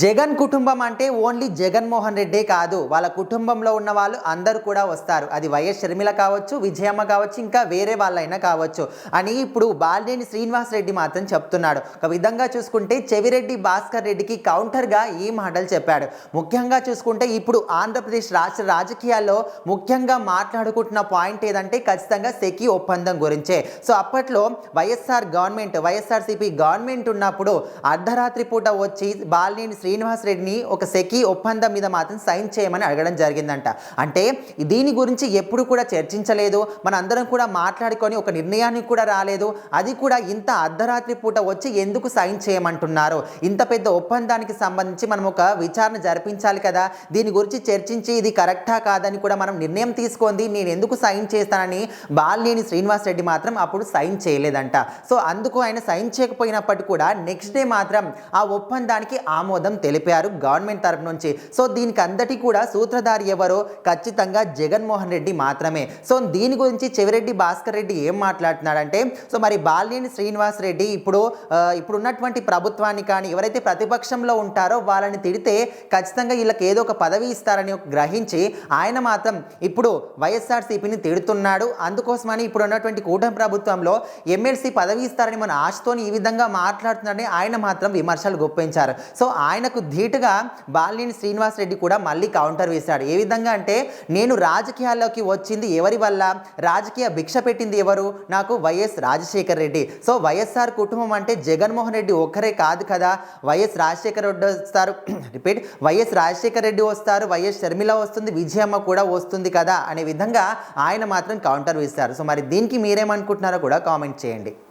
జగన్ కుటుంబం అంటే ఓన్లీ జగన్మోహన్ రెడ్డే కాదు. వాళ్ళ కుటుంబంలో ఉన్న వాళ్ళు అందరూ కూడా వస్తారు. అది వైఎస్ షర్మిల కావచ్చు విజయమ్మ కావచ్చు ఇంకా వేరే వాళ్ళైనా కావచ్చు. అని ఇప్పుడు బాలినేని శ్రీనివాస్ రెడ్డి మాత్రం చెప్తున్నాడు. ఒక విధంగా చూసుకుంటే చెవిరెడ్డి భాస్కర్ రెడ్డికి కౌంటర్గా ఈ మాటలు చెప్పాడు. ముఖ్యంగా చూసుకుంటే ఇప్పుడు ఆంధ్రప్రదేశ్ రాష్ట్ర రాజకీయాల్లో ముఖ్యంగా మాట్లాడుకుంటున్న పాయింట్ ఏదంటే ఖచ్చితంగా సెకి ఒప్పందం గురించే. సో అప్పట్లో వైఎస్ఆర్ గవర్నమెంట్ వైఎస్ఆర్సీపీ గవర్నమెంట్ ఉన్నప్పుడు అర్ధరాత్రి పూట వచ్చి బాలినేని శ్రీనివాస్ రెడ్డిని ఒక సెకీ ఒప్పందం మీద మాత్రం సైన్ చేయమని అడగడం జరిగిందంట. అంటే దీని గురించి ఎప్పుడు కూడా చర్చించలేదు. మన అందరం కూడా మాట్లాడుకొని ఒక నిర్ణయానికి కూడా రాలేదు. అది కూడా ఇంత అర్ధరాత్రి పూట వచ్చి ఎందుకు సైన్ చేయమంటున్నారు? ఇంత పెద్ద ఒప్పందానికి సంబంధించి మనం ఒక విచారణ జరిపించాలి కదా. దీని గురించి చర్చించి ఇది కరెక్టా కాదని కూడా మనం నిర్ణయం తీసుకుంది నేను ఎందుకు సైన్ చేస్తానని బాలినేని శ్రీనివాస్ రెడ్డి మాత్రం అప్పుడు సైన్ చేయలేదంట. సో అందుకు ఆయన సైన్ చేయకపోయినప్పటికీ కూడా నెక్స్ట్ డే మాత్రం ఆ ఒప్పందానికి ఆమోదం తెలిపారు గవర్నమెంట్ తరపు నుంచి. సో దీనికి అందటి కూడా సూత్రధారి ఎవరో ఖచ్చితంగా జగన్మోహన్ రెడ్డి మాత్రమే. సో దీని గురించి చెవిరెడ్డి భాస్కర్ రెడ్డి ఏం మాట్లాడుతున్నాడంటే సో మరి బాలినేని శ్రీనివాస్ రెడ్డి ఇప్పుడు ఇప్పుడున్నటువంటి ఇప్పుడు ఉన్నటువంటి ప్రభుత్వాన్ని కానీ ఎవరైతే ప్రతిపక్షంలో ఉంటారో వాళ్ళని తిడితే ఖచ్చితంగా వీళ్ళకి ఏదో ఒక పదవి ఇస్తారని గ్రహించి ఆయన మాత్రం ఇప్పుడు వైఎస్ఆర్సీపీని తిడుతున్నాడు. అందుకోసమని ఇప్పుడు ఉన్నటువంటి కూటమి ప్రభుత్వంలో ఎమ్మెల్సీ పదవి ఇస్తారని మన ఆశతోని ఈ విధంగా మాట్లాడుతున్నాడని ఆయన మాత్రం విమర్శలు గుప్పించారు. సో ఆయనకు ధీటుగా బాలినేని శ్రీనివాస్ రెడ్డి కూడా మళ్ళీ కౌంటర్ వేశాడు ఏ విధంగా అంటే నేను రాజకీయాల్లోకి వచ్చింది ఎవరి వల్ల? రాజకీయ భిక్ష పెట్టింది ఎవరు? నాకు Y S Rajasekhar Reddy. So YSR కుటుంబం అంటే జగన్మోహన్ రెడ్డి ఒక్కరే కాదు కదా. వైఎస్ రాజశేఖర రెడ్డి వస్తారు. రిపీట్. వైఎస్ రాజశేఖర రెడ్డి వస్తారు. వైఎస్ షర్మిల వస్తుంది. విజయమ్మ కూడా వస్తుంది కదా అనే విధంగా ఆయన మాత్రం కౌంటర్ వేశారు. సో మరి దీనికి మీరేమనుకుంటున్నారో కూడా కామెంట్ చేయండి.